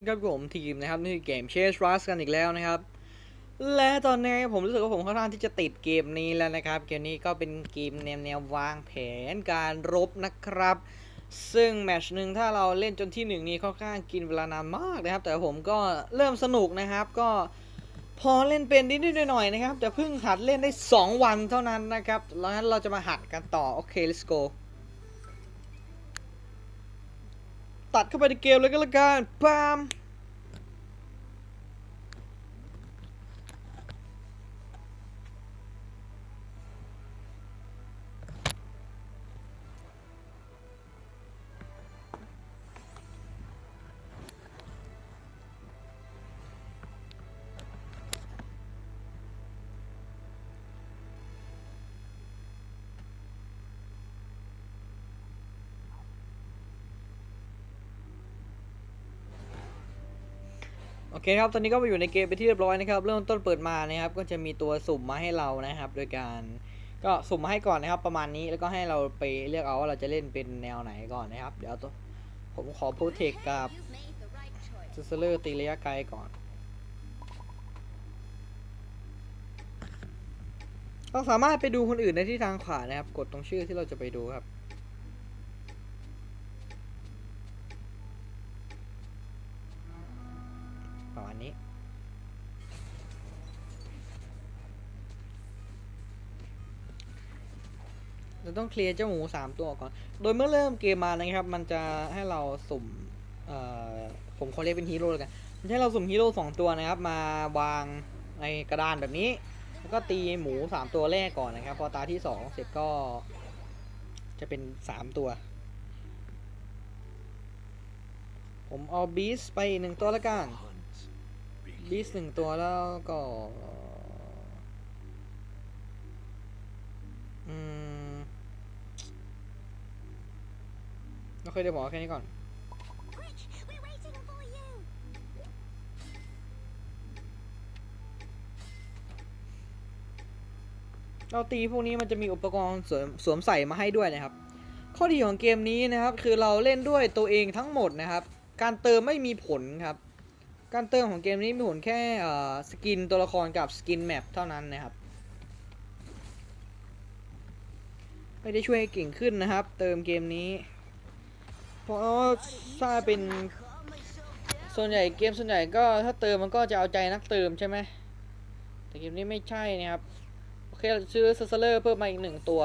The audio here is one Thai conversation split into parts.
กับผมทีมนะครับนี่เกม Chase Rush กันอีกแล้วนะครับ และตอนนี้ผมรู้สึกว่าผมค่อนข้างที่จะติดเกมนี้แล้วนะครับ เกมนี้ก็เป็นเกมแนวแนววางแผนการรบนะครับ ซึ่งแมชหนึ่งถ้าเราเล่นจนที่หนึ่งนี้ค่อนข้างกินเวลานานมากนะครับ แต่ผมก็เริ่มสนุกนะครับ ก็พอเล่นเป็นนิดๆหน่อยๆนะครับแต่เพิ่งหัดเล่นได้ 2 วันเท่านั้นนะครับแล้วงั้นเราจะมาหัดกันต่อโอเค let's go ตัดเข้าไปในเกมเลยก็แล้วกันปาม อเคครับ ตอนนี้ก็มาอยู่ในเกมไปที่เรียบร้อยนะครับ เริ่มต้นเปิดมานะครับ ก็จะมีตัวสุ่มมาให้เรานะครับ โดยการก็สุ่มมาให้ก่อนนะครับ ประมาณนี้ แล้วก็ให้เราไปเลือกเอาว่าเราจะเล่นเป็นแนวไหนก่อนนะครับ เดี๋ยวตัวผมขอโปรเทคกับซูเซอร์ตีระยะไกลก่อน เราสามารถไปดูคนอื่นได้ที่ทางขวานะครับ กดตรงชื่อที่เราจะไปดูครับ เราต้องเคลียร์เจ้าหมูสามตัวก่อน โดยเมื่อเริ่มเกมมานะครับ มันจะให้เราสุ่มเอ่อผมขอเรียกเป็นฮีโร่แล้วกันมันให้เราสุ่มฮีโร่สองตัวนะครับ มาวางในกระดานแบบนี้ แล้วก็ตีหมูสามตัวแรกก่อนนะครับ พอตาที่สองเสร็จก็จะเป็นสามตัว ผมเอาบีสไปหนึ่งตัวแล้วกันบีสหนึ่งตัวแล้วก็ อืม โอเคเดี๋ยวผมเอาแค่นี้ก่อน เราตีพวกนี้มันจะมีอุปกรณ์สวมสวมใส่มาให้ด้วยนะครับ ข้อดีของเกมนี้นะครับ คือเราเล่นด้วยตัวเองทั้งหมดนะครับ การเติมไม่มีผลครับ การเติมของเกมนี้มีผลแค่เอ่อสกินตัวละครกับสกินแมปเท่านั้นนะครับไม่ได้ช่วยให้เก่งขึ้นนะครับ เติมเกมนี้ เพราะถ้าเป็นส่วนใหญ่เกมส่วนใหญ่ก็ถ้าเติมมันก็จะเอาใจนักเติมใช่ไหมแต่เกมนี้ไม่ใช่นะครับโอเคซื้อเซอร์เลอร์เพิ่มมาอีกหนึ่งตัว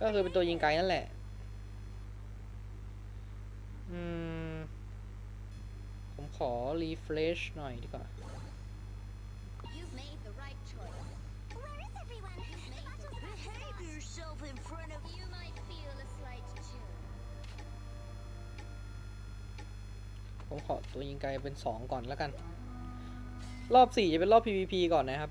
ก็คือเป็นตัวยิงไกลนั่นแหละอืมผมขอรีเฟรชหน่อยดีกว่า ผมขอตัวยิงไกลเป็นสองก่อนแล้วกัน รอบสี่จะเป็นรอบ PVP ก่อนนะครับ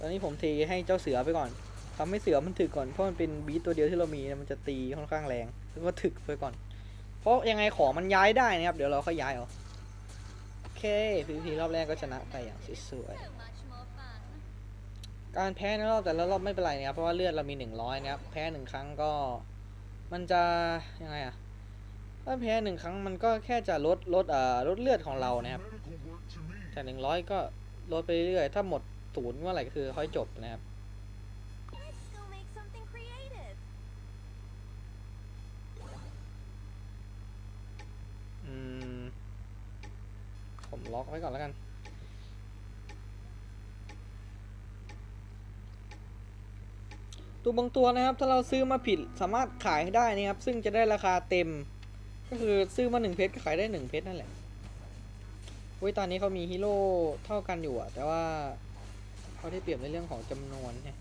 ตอนนี้ผมเทให้เจ้าเสือไปก่อนทำให้เสือมันถึกก่อน เพราะมันเป็นบีทตัวเดียวที่เรามีมันจะตีค่อนข้างแรง แล้วก็ถึกไปก่อน เพราะยังไงของมันย้ายได้นะครับ เดี๋ยวเราค่อยย้ายเอา เค PVP รอบแรกก็ชนะไปอย่างสวยๆการแพ้ในรอบแต่ละรอบไม่เป็นไรนะครับ เพราะว่าเลือดเรามีหนึ่งร้อยนะครับ แพ้หนึ่งครั้งก็ มันจะยังไงอะถ้าแพ้หนึ่งครั้งมันก็แค่จะลดลดเอ่อลดเลือดของเรานะครับ จากหนึ่งร้อยก็ลดไปเรื่อยๆถ้าหมดศูนย์เมื่อไหร่ก็คือค่อยจบนะครับอืม ผมล็อกไว้ก่อนแล้วกันตัวบางตัวนะครับ ถ้าเราซื้อมาผิดสามารถขายให้ได้นะครับ ซึ่งจะได้ราคาเต็ม ก็คือซื้อมาหนึ่งเพชรก็ขายได้หนึ่งเพชรนั่นแหละเว้ยตอนนี้เขามีฮีโร่เท่ากันอยู่อะแต่ว่าเขาได้เปรียบในเรื่องของจำนวนเนี่ย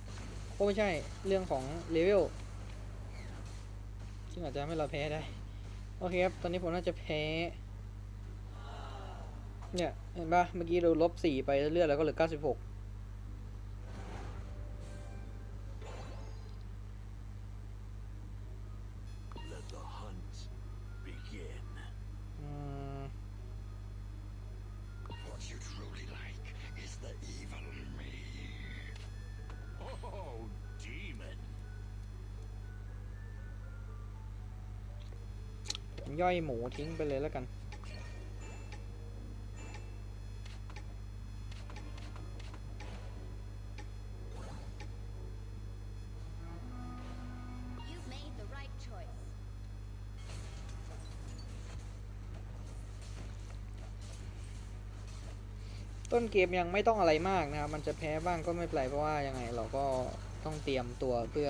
โอ้ไม่ใช่เรื่องของเลเวลซึ่งอาจจะทำให้เราแพ้ได้ โอเคครับ ตอนนี้ผมน่าจะแพ้ เนี่ย เห็นปะเมื่อกี้เราลบสี่ไปเรื่อยๆแล้วก็เหลือเก้าสิบหกย่อยหมูทิ้งไปเลยแล้วกัน ต้นเกมยังไม่ต้องอะไรมากนะครับมันจะแพ้บ้างก็ไม่เป็นไรเพราะว่ายังไงเราก็ต้องเตรียมตัวเพื่อ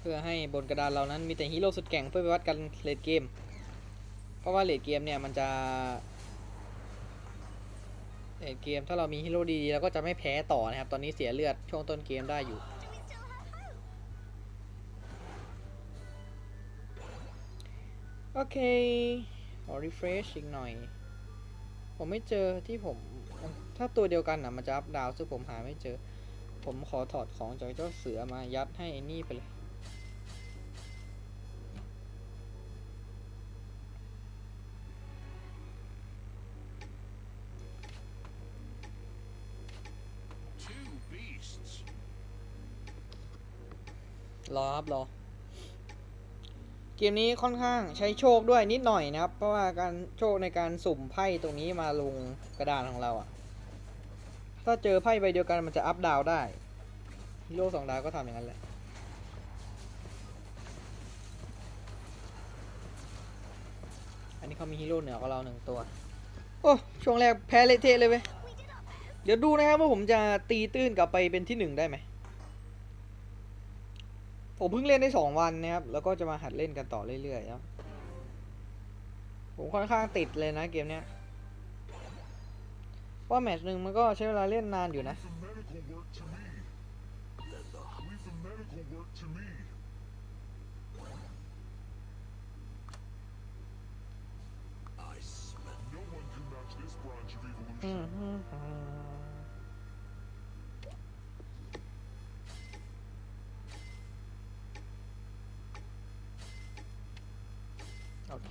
เพื่อให้บนกระดานเรานั้นมีแต่ฮีโร่สุดแก่งเพื่อไปวัดกันเลดเกม เพราะว่าเลดเกมเนี่ยมันจะเลดเกมถ้าเรามีฮีโร่ดีๆเราก็จะไม่แพ้ต่อนะครับ ตอนนี้เสียเลือดช่วงต้นเกมได้อยู่โอเคขอ refresh อีกหน่อย ผมไม่เจอที่ผม ถ้าตัวเดียวกันนะมันจะอัพดาวซึ่งผมหาไม่เจอ ผมขอถอดของจากเจ้าเสือมายัดให้ไอ้นี่ไปเลยรอครับรอ เกมนี้ค่อนข้างใช้โชคด้วยนิดหน่อยนะครับ เพราะว่าการโชคในการสุ่มไพ่ตรงนี้มาลงกระดานของเราอะ ถ้าเจอไพ่ใบเดียวกันมันจะอัพดาวได้ฮีโร่สองดาวก็ทำอย่างนั้นแหละอันนี้เขามีฮีโร่เหนือกว่าเราหนึ่งตัว โอ้ช่วงแรกแพ้เละเทะเลยเว้ยเดี๋ยวดูนะครับว่าผมจะตีตื้นกลับไปเป็นที่หนึ่งได้ไหมผมเพิ่งเล่นได้สองวันนะครับ แล้วก็จะมาหัดเล่นกันต่อเรื่อยๆครับผมค่อนข้างติดเลยนะเกมเนี้ย เพราะแมตช์หนึ่งมันก็ใช้เวลาเล่นนานอยู่นะ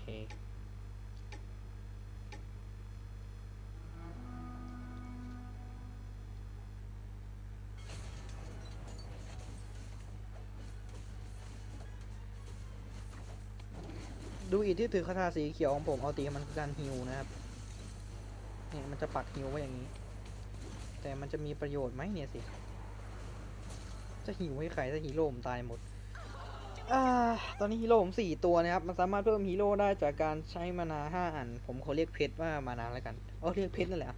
Leave ดูอีกที่ถือคาถาสีเขียวของผมเอาตีมันคือการฮิวนะครับเนี่ยมันจะปักฮิวไว้อย่างนี้ แต่มันจะมีประโยชน์ไหมเนี่ยสิจะหิวให้ใครถ้าฮีโร่ผมตายหมดอตอนนี้ฮีโร่ผมสี่ตัวนะครับ มันสามารถเพิ่มฮีโร่ได้จากการใช้มานาห้าอัน ผมขอเรียกเพชรว่ามานาแล้วกัน เอาเรียกเพชรนั่นแหละอะ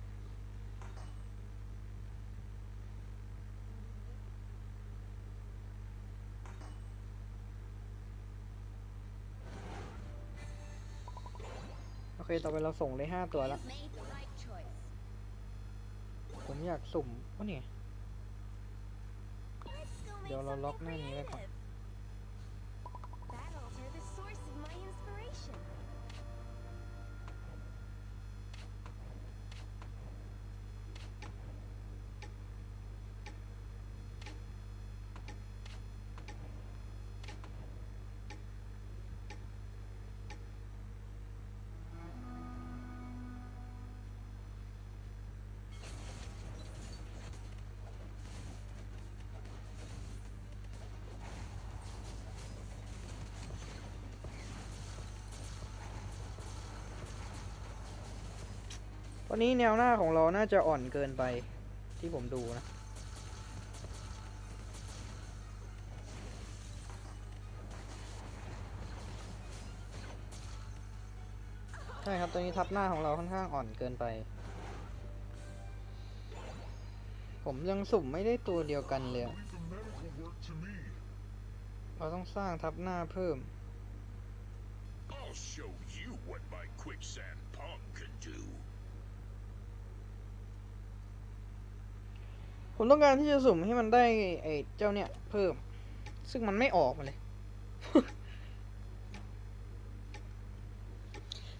โอ เคต่อไปเราส่งเลยห้าตัวแล้วผมอยากสุ่มว่านี่เดี๋ยวเราล็อกหน้านี้ไว้ก่อน วันนี้แนวหน้าของเราน่าจะอ่อนเกินไปที่ผมดูนะ ใช่ครับตอนนี้ทับหน้าของเราค่อนข้างอ่อนเกินไป ผมยังสุ่มไม่ได้ตัวเดียวกันเลย เราต้องสร้างทับหน้าเพิ่ม I'll show you what my quicksand ผมต้องการที่จะสุ่มให้มันได้ไอ้เจ้าเนี่ยเพิ่ม ซึ่งมันไม่ออกมาเลย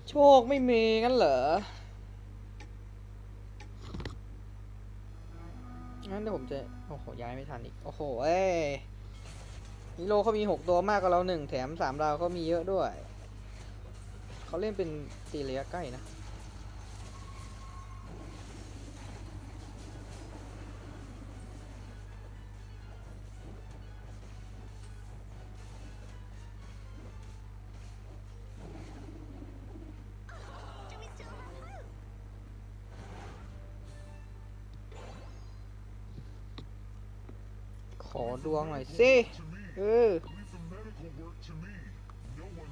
โชคไม่มีงั้นเหรอ งั้นเดี๋ยวผมจะ โอ้โห ย้ายไม่ทันอีก โอ้โห เอ้ยฮีโร่เขามีหกตัวมากกว่าเราหนึ่งแถมสามดาวเขามีเยอะด้วย เขาเล่นเป็นตีระยะใกล้นะ ดวงหน่อยสิเออ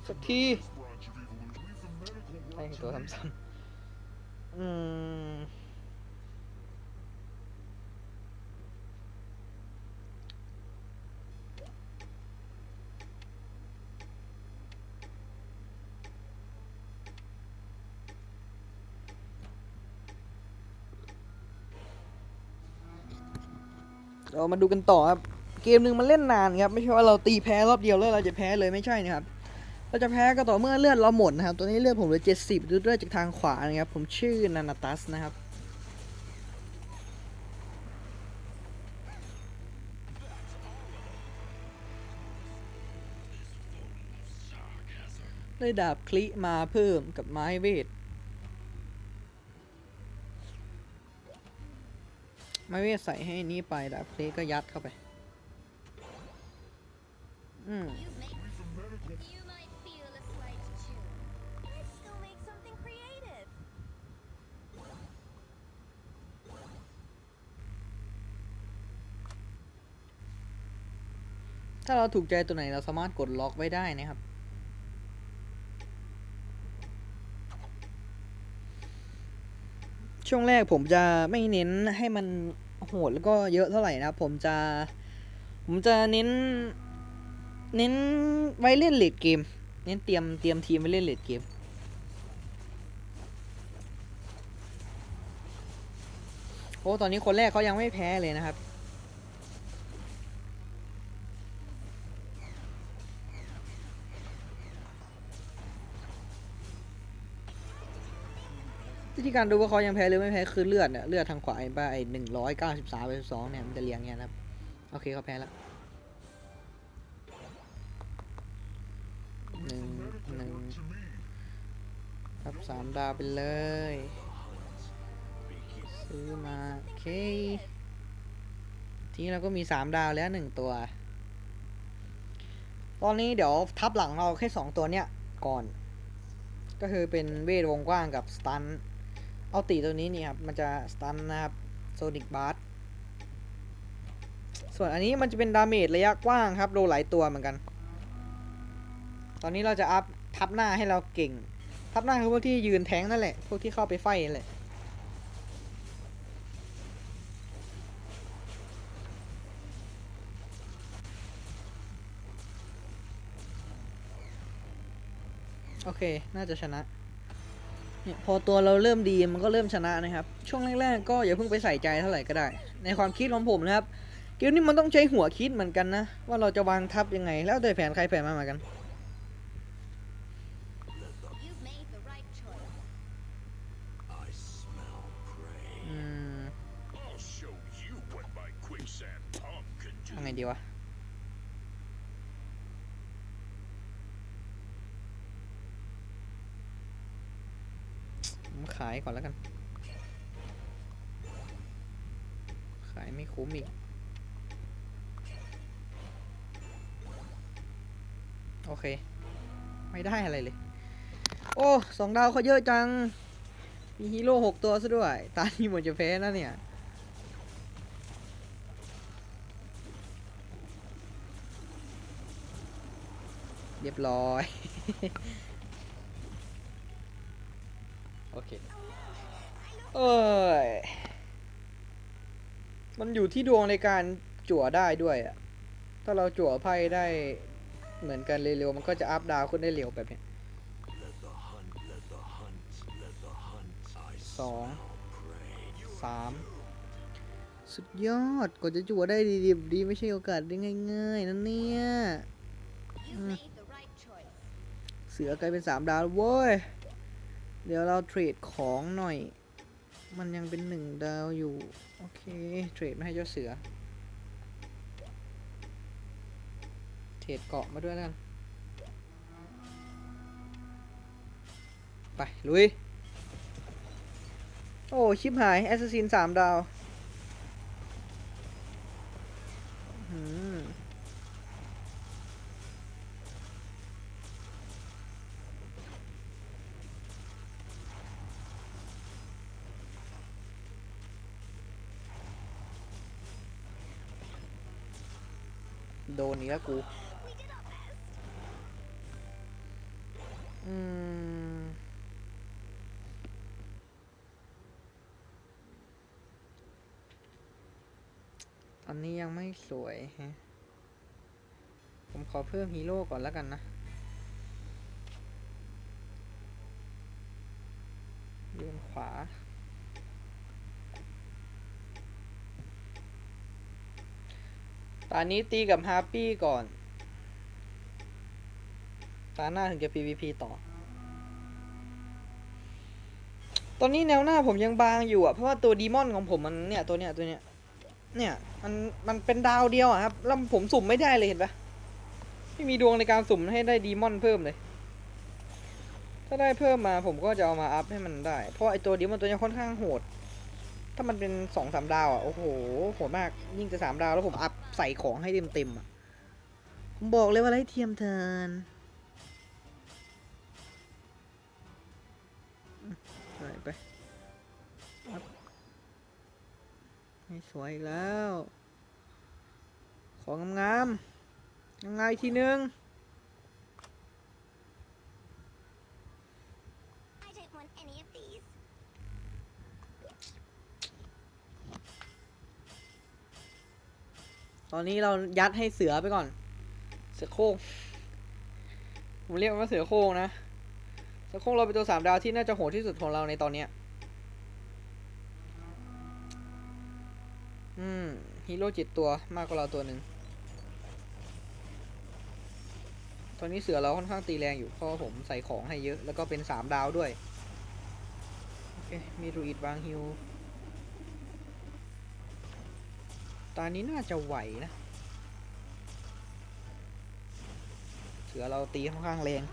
สักทีไอ้ตัวซ้ำๆอืมเรามาดูกันต่อครับ เกมหนึ่งมันเล่นนานครับไม่ใช่ว่าเราตีแพ้รอบเดียวแล้วเราจะแพ้เลยไม่ใช่นะครับเราจะแพ้ก็ต่อเมื่อเลือดเราหมดนะครับ ตัวนี้เลือดผมเหลือเจ็ดสิบดูเลือดจากทางขวานะครับ ผมชื่อนานาตัสนะครับได้ดาบคลิมาเพิ่มกับไม้เวท ไม้เวทใส่ให้นี้ไปดาบคลิก็ยัดเข้าไป อืม You may you might feel a slight chill. Let's go make something creative. ถ้าเราถูกใจตัวไหนเราสามารถกดล็อกไว้ได้นะครับ ช่วงแรกผมจะไม่เน้นให้มันโหดแล้วก็เยอะเท่าไหร่นะครับผมจะ ผมจะเน้น เน้นไว้เล่นเลดเกม เน้นเตรียมเตรียมทีมไว้เล่นเลดเกม โอ้ตอนนี้คนแรกเขายังไม่แพ้เลยนะครับ วิธีการดูว่าเขายังแพ้หรือไม่แพ้คือเลือดเนี่ยเลือดทางขวาเห็นป่ะไอ้หนึ่งร้อยเก้าสิบสามไปสองเนี่ยมันจะเรียงเงี้ยนะครับ โอเคเขาแพ้แล้ว สามดาวไปเลย ซื้อมา โอเค ทีนี้เราก็มีสามดาวแล้วหนึ่งตัว ตอนนี้เดี๋ยวทับหลังเราแค่สองตัวเนี้ย ก่อน ก็คือเป็นเวทวงกว้างกับสตัน เอาตีตัวนี้นี่ครับ มันจะสตันนะครับโซนิกบาร์ส่วนอันนี้มันจะเป็นดาเมจระยะกว้างครับโดนหลายตัวเหมือนกัน ตอนนี้เราจะอัพทับหน้าให้เราเก่ง ทับหน้าคือพวกที่ยืนแทงนั่นแหละ พวกที่เข้าไปไฟนั่นแหละโอเค น่าจะชนะ เนี่ยพอตัวเราเริ่มดีมันก็เริ่มชนะนะครับ ช่วงแรกๆก็อย่าเพิ่งไปใส่ใจเท่าไหร่ก็ได้ ในความคิดของผมนะครับ เกมนี้มันต้องใช้หัวคิดเหมือนกันนะ ว่าเราจะวางทับยังไง แล้วแต่แผนใครแผนมาเหมือนกัน ไงดีวะผมขายก่อนแล้วกัน ขายไม่คุ้มอีก โอเค ไม่ได้อะไรเลย โอ้สองดาวเขาเยอะจัง มีฮีโร่หกตัวซะด้วย ตานี้หมือนจะแพ้นะเนี่ย รียบร้อย โอเค เอ้ย มันอยู่ที่ดวงในการจั่วได้ด้วยอะถ้าเราจั่วไพ่ได้เหมือนกันเร็วๆ มันก็จะอัพดาวขึ้นได้เร็วแบบเนี้ย Let the hunt, let the hunt, let the hunt. I สอง smell prey. สามสุดยอดกว่าจะจั่วได้ดีๆดีไม่ใช่โอกาสได้ง่าย ๆนั่นเนี่ย You've สือกลายเป็นสามดาวเว้ย เดี๋ยวเราเทรดของหน่อย มันยังเป็นหนึ่งดาวอยู่ โอเค เทรดไม่ให้เจ้าเสือ เทรดเกาะมาด้วยแล้วกัน ไป ลุย โอ้ ชิปหาย แอสซัสซินสามดาวี้แล้วกู อืม อันนี้ยังไม่สวยฮะ ผมขอเพิ่มฮีโร่ก่อนแล้วกันนะยืนขวา ตอนนี้ตีกับฮาร์ปี้ก่อน ตาหน้าถึงจะ PVP ต่อ ตอนนี้แนวหน้าผมยังบางอยู่อะ เพราะว่าตัวดีมอนของผมมันเนี่ยตัวเนี้ยตัวเนี้ย เนี่ยมันมันเป็นดาวเดียวอะครับ แล้วผมสุ่มไม่ได้เลยเห็นปะไม่มีดวงในการสุ่มให้ได้ดีมอนเพิ่มเลย ถ้าได้เพิ่มมาผมก็จะเอามาอัพให้มันได้ เพราะไอตัวดีมอนตัวเนี้ยค่อนข้างโหด ถ้ามันเป็นสองสามดาวอะ โอ้โหโหดมาก ยิ่งจะสามดาวแล้วผมอัพใส่ของให้เต็มเต็มอะ ผมบอกเลยว่าไรเทียมเทินไปไม่สวยอีกแล้ว ของงามๆยังไงอีกทีนึง ตอนนี้เรายัดให้เสือไปก่อน เสือโคร่งผมเรียกมันว่าเสือโคร่งนะ เสือโคร่งเราเป็นตัวสามดาวที่น่าจะโหดที่สุดของเราในตอนเนี้ยอืมฮีโร่จิตตัวมากกว่าเราตัวหนึ่งตอนนี้เสือเราค่อนข้างตีแรงอยู่เพราะผมใส่ของให้เยอะ แล้วก็เป็นสามดาวด้วย โอเค มีรูอิดวางฮิว ตอนนี้น่าจะไหวนะเสือเราตีค่อนข้างแรง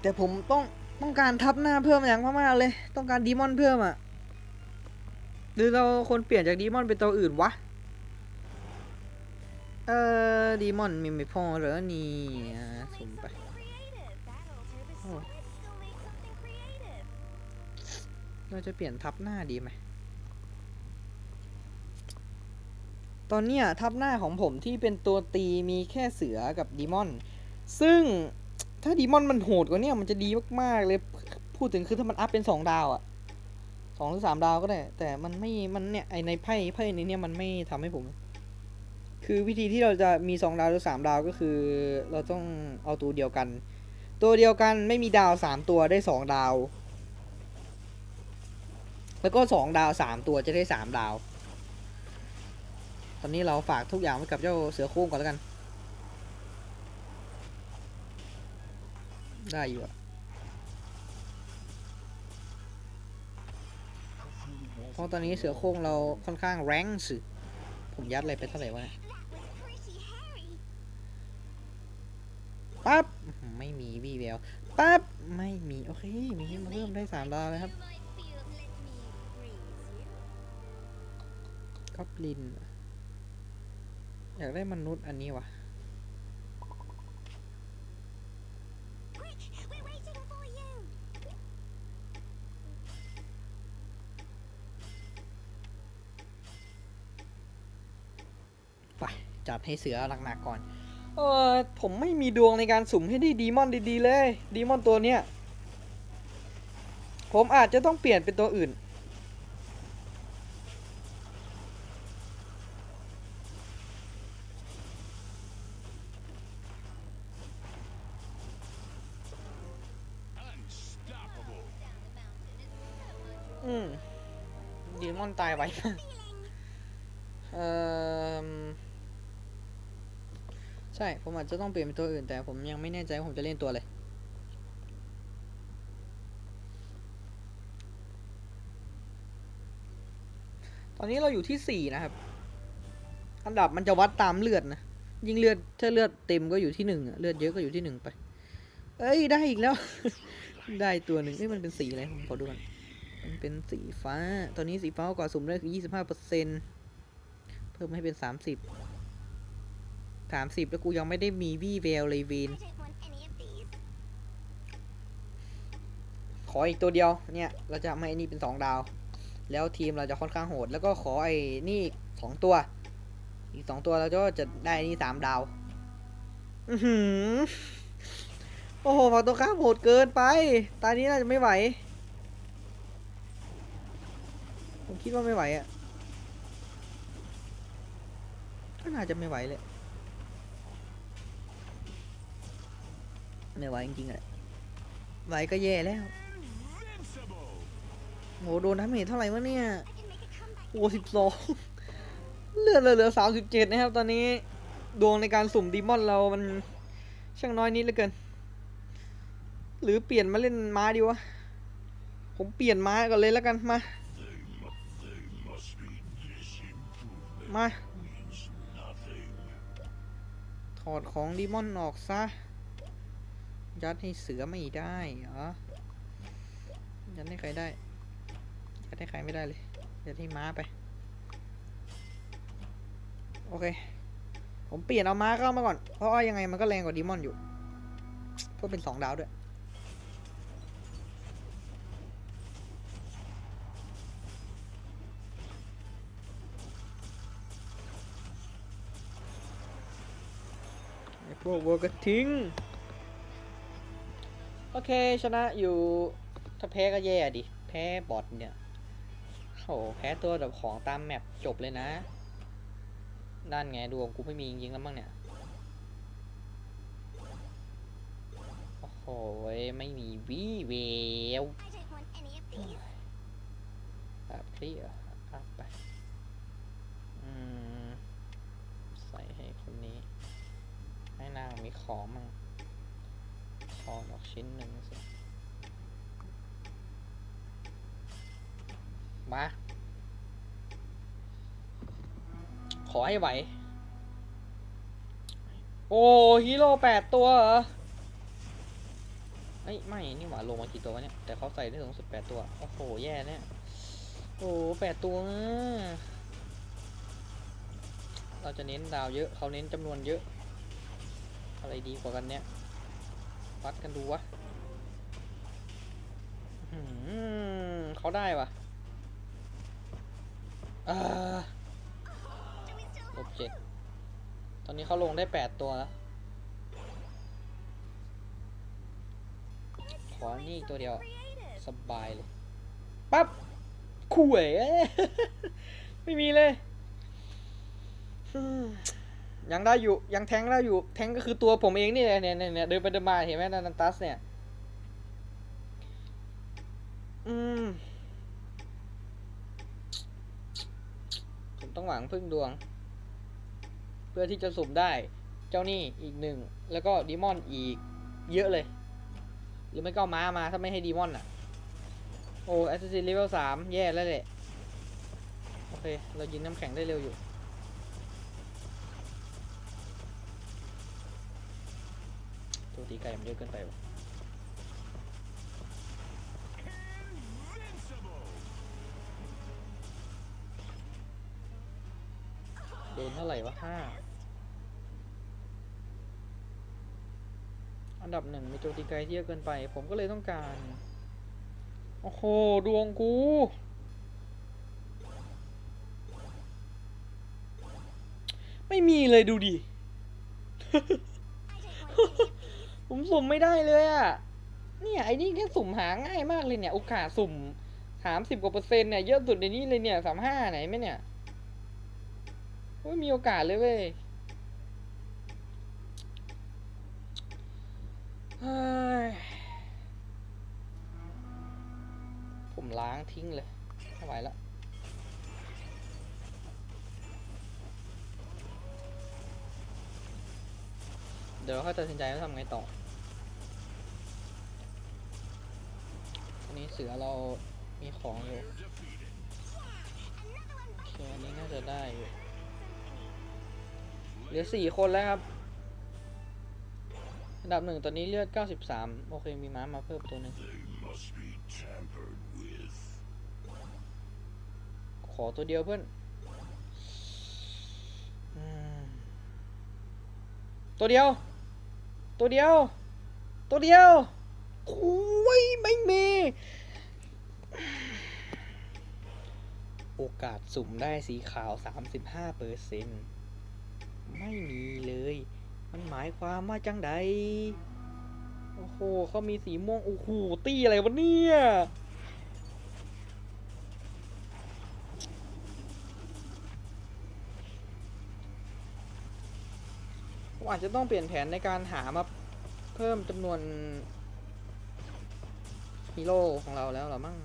แต่ผมต้องต้องการทับหน้าเพิ่มอย่างมากๆเลย ต้องการดีมอนเพิ่มอะ่ะหรือเราคนเปลี่ยนจากดีมอนเป็นตัวอื่นวะ เออดีมอนมีไม่พอเหรอนี่สุ่มไปเราจะเปลี่ยนทับหน้าดีไหม ตอนเนี้ยทับหน้าของผมที่เป็นตัวตีมีแค่เสือกับดีมอน ซึ่งถ้าดีมอนมันโหดกว่านี้มันจะดีมากๆเลย พูดถึงคือถ้ามันอัพเป็นสองดาวอะสองหรือสามดาวก็ได้ แต่มันไม่ มันเนี่ยไอในไพ่ไพ่ในเนี้ยมันไม่ทำให้ผม คือวิธีที่เราจะมีสองดาวหรือสามดาวก็คือ เราต้องเอาตัวเดียวกัน ตัวเดียวกันไม่มีดาวสามตัวได้สองดาว แล้วก็สองดาวสามตัวจะได้สามดาว อนนี้เราฝากทุกอย่างไว้กับเจ้าเสือโคร่งก่อนแล้วกัน ได้อยู่อะเพราะตอนนี้เสือโคร่งเราค่อนข้างแรงสึผมยัดอะไรไปเท่าไหร่วะปั๊บ ไม่มีวี่แววปั๊บ ไม่มี โอเค มีให้มาเพิ่มได้สามดาวเลยครับ You might feel. Let me freeze you. ก็ปลิน อยากได้มนุษย์อันนี้วะไปจัดให้เสือหนักๆก่อน เออผมไม่มีดวงในการสุ่มให้ได้ดีมอนดีๆเลยดีมอนตัวเนี้ย ผมอาจจะต้องเปลี่ยนเป็นตัวอื่น อืมดีมอนตายไวมากเออใช่ ผมอาจจะต้องเปลี่ยนเป็นตัวอื่น แต่ผมยังไม่แน่ใจว่าผมจะเล่นตัวอะไรตอนนี้เราอยู่ที่สี่นะครับ อันดับมันจะวัดตามเลือดนะ ยิ่งเลือดถ้าเลือดเต็มก็อยู่ที่หนึ่งเลือดเยอะก็อยู่ที่หนึ่งไป เอ้ยได้อีกแล้ว ได้ตัวหนึ่งเอ้ยมันเป็นสีอะไรผมขอดูก่อน มันเป็นสีฟ้า ตอนนี้สีฟ้ากว่าสุ่มได้คือ25เปอร์เซ็นเพิ่มให้เป็น30 30แล้วกูยังไม่ได้มีวี่แววเลยเวนขออีกตัวเดียว เนี่ย เราจะไม่ไอ้นี่เป็น2ดาว แล้วทีมเราจะค่อนข้างโหด แล้วก็ขอไอ้นี่สองตัว อีกสองตัวเราก็จะได้นี่สามดาว อือหือโอ้โหฝั่งตัวข้ามโหดเกินไปตานี้น่าจะไม่ไหว ผมคิดว่าไม่ไหวอะ่ะก็น่าจะไม่ไหวเลยไม่ไหวจริงๆอะไหวก็แย่แล้วโหโดนน้ำเมจเท่าไหร่วะเนี่ยโอ้สิบสองเลือดเหลือสามสิบเจ็ดนะครับ ตอนนี้ดวงในการสุ่มดีมอนเรามันช่างน้อยนิดเหลือเกิน หรือเปลี่ยนมาเล่นม้าดีวะ ผมเปลี่ยนม้าก่อนเลยแล้วกันมา มา ถอดของดีมอนออกซะ ยัดให้เสือไม่ได้เหรอ ยัดให้ใครได้ ยัดให้ใครไม่ได้เลย ยัดให้ม้าไป โอเค ผมเปลี่ยนเอาม้าเข้ามาก่อน เพราะว่ายังไงมันก็แรงกว่าดีมอนอยู่ ก็เป็นสองดาวด้วย พวกวัวกระทิงโอเคชนะอยู่ ถ้าแพ้ก็แย่ดิ แพ้บอทเนี่ยโหแพ้ตัวแบบของตามแมปจบเลยนะ ด้านไงดวงกูไม่มีจริงๆแล้วมั้งเนี่ย โอ้โห ไม่มีวี่เวว I don't want any of these. แบบเคลียร์อัพไป อืม ใส่ให้คนนี้ ให้นางมีของมั่งขอดอกชิ้นหนึ่งสิมาขอให้ไหว โอ้ฮีโร่แปดตัวเหรอเอ้ยไม่นี่หว่าลงมากี่ตัววะเนี่ย แต่เขาใส่ได้ถึงสุดแปดตัว โอ้โห แย่เนี่ย โอ้แปดตัว เราจะเน้นดาวเยอะ เขาเน้นจำนวนเยอะ อะไรดีกว่ากันเนี่ย วัดกันดูวะเขาได้วะอ่า Do we still ลบเจ็ดตอนนี้เขาลงได้แปดตัวแล้ว ขอนี่ตัวเดียว สบายเลย ปั๊บคุยเอ้ยไม่มีเลย ยังได้อยู่ยังแทงได้อยู่ แทงก็คือตัวผมเองนี่แหละเนี่ยเนี่ยเนี่ยเดินไปเดินมาเห็นไหมนันตัสเนี่ยอืมผมต้องหวังพึ่งดวง เพื่อที่จะสุ่มได้ เจ้านี่อีกหนึ่ง แล้วก็ดีมอนอีก เยอะเลย หรือไม่ก็ม้ามาถ้าไม่ให้ดีมอนอะ โอ้แอสซิสเลเวลสามแย่แล้วแหละ โอเค เรายิงน้ำแข็งได้เร็วอยู่ ตีไก่มันเยอะเกินไปวะโดนเท่าไหร่วะห้าอันดับหนึ่งมีโจมตีไกลที่เยอะเกินไป ผมก็เลยต้องการ โอ้โห ดวงกูไม่มีเลยดูดิ ผมสุ่มไม่ได้เลยอะเนี่ยไอ้นี่แค่สุ่มหาง่ายมากเลยเนี่ย โอกาสสุ่มสามสิบกว่าเปอร์เซ็นต์เนี่ยเยอะสุดในนี้เลยเนี่ยสามห้าไหนไหมเนี่ยไม่มีโอกาสเลยเว้ยเฮ้ยผมล้างทิ้งเลยไม่ไหวแล้ว เดี๋ยวเราค่อยตัดสินใจว่าทำไงต่ออันนี้เสือเรามีของอยู่ You're defeated. โอเคอันนี้น่าจะได้อยู่เหลือสี่คนแล้วครับอันดับหนึ่งตอนนี้เลือด 93 โอเค มีม้ามาเพิ่มตัวหนึ่งขอตัวเดียวเพื่อนตัวเดียว ตัวเดียว ตัวเดียวคุยไม่มี โอกาสสุ่มได้สีขาว 35เปอร์เซ็นต์ไม่มีเลย มันหมายความว่าจังใด โอ้โหเขามีสีม่วง โอ้โห ตี้อะไรวะเนี่ย อาจจะต้องเปลี่ยนแผนในการหามาเพิ่มจำนวนฮีโร่ของเราแล้วหรอมั่ง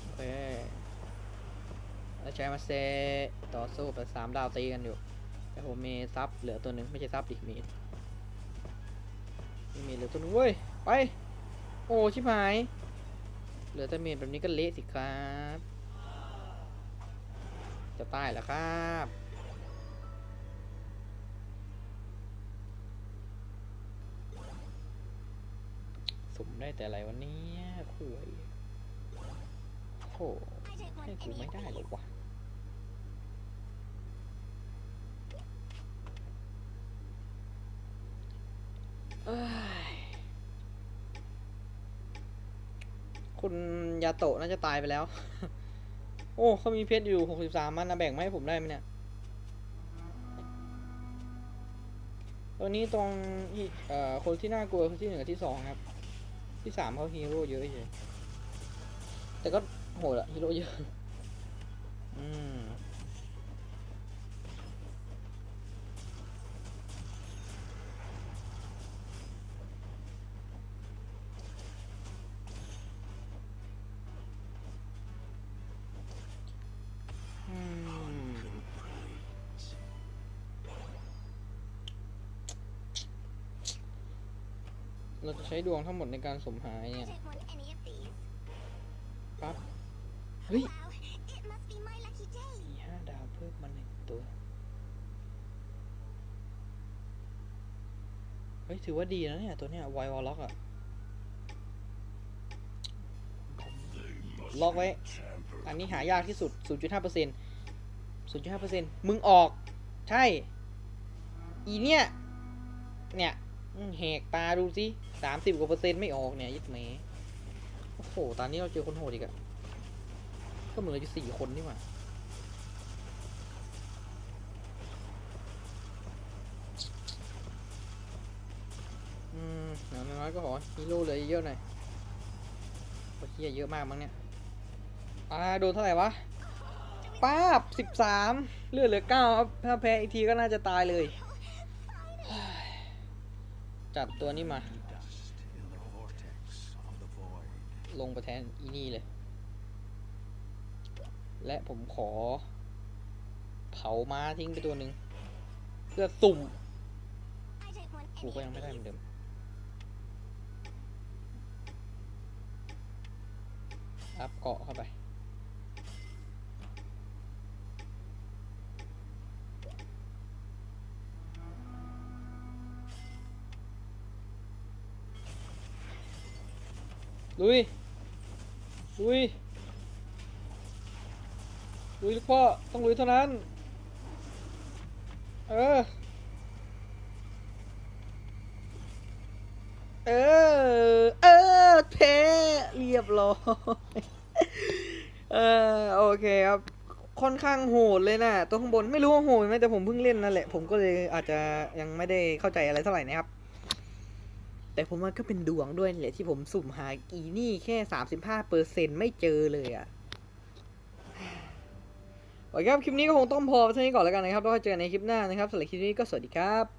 โอเคแล้วใช้มาเซต่อสู้ไปสามดาวตีกันอยู่ แต่ผมมีซับเหลือตัวหนึ่งไม่ใช่ซับดิมีมีมีเหลือตัวหนึงเว้ย ไป โอ้ ชิบหาย เหลือแต่เมดแบบนี้ก็เละสิครับ จะตายแล้วครับ สมได้แต่อะไรวันนี้คุยโหให้กูไม่ได้หรอกวะเอ้ยคุณยาโตะน่าจะตายไปแล้ว โอ้เขามีเพชรอยู่63มันนะแบ่งมาให้ผมได้ไหมเนี่ยตัวนี้ตรงเอ่อคนที่น่ากลัวคือที่หนึ่งกับที่สองครับ ที่สามเขาฮีโร่เยอะเลยแต่ก็โหดอะฮีโร่เยอะ อืม ดวงทั้งหมดในการสมหาย I เนี่ย don't want any of these. ปั๊บเฮ้ย Wow, it must be my lucky day. มีห้าดาวเพิ่มมาหนึ่งตัวเฮ้ยถือว่าดีนะเนี่ย ตัวเนี้ยไววอลล็อกอะล็อกไว้ อันนี้หายากที่สุด 0.5% 0.5%มึงออก ใช่ อีเนี่ย เนี่ยอืม แหกตาดูสิ30กว่าเปอร์เซ็นต์ไม่ออกเนี่ยยึดเมโอ้โห ตอนนี้เราเจอคนโหดอีกอะก็เหมือนเราจะสี่คนนี่หว่าอืมอย่างน้อยๆก็ขอฮีโร่เลยเยอะหน่อยโอ้ยเหี้ยเยอะมากมั้งเนี่ย อ่า โดนเท่าไหร่วะป้าบสิบสามเลือดเหลือเก้าครับถ้าแพ้อีกทีก็น่าจะตายเลย จัดตัวนี้มา ลงไปแทนอีนี่เลย และผมขอ เผาม้าทิ้งไปตัวหนึ่งเพื่อสุ่มกูก็ยังไม่ได้เหมือนเดิมอัพเกาะเข้าไป ลุย ลุย ลุยลูกพ่อ ต้องลุยเท่านั้น เออ เออ เออแพเรียบร้อย เออ โอเคครับค่อนข้างโหดเลยนะตัวข้างบนไม่รู้ว่าโหดไหมแต่ผมเพิ่งเล่นนั่นแหละ ผมก็เลยอาจจะยังไม่ได้เข้าใจอะไรเท่าไหร่นะครับ แต่ผมว่าก็เป็นดวงด้วยแหละที่ผมสุ่มหาอีนี่แค่สามสิบห้าเปอร์เซ็นไม่เจอเลยอะ่ะโอเคครับ คลิปนี้ก็คงต้องพอเท่านี้ก่อนแล้วกันนะครับแล้วเจอกันในคลิปหน้านะครับสำหรับคลิปนี้ก็สวัสดีครับ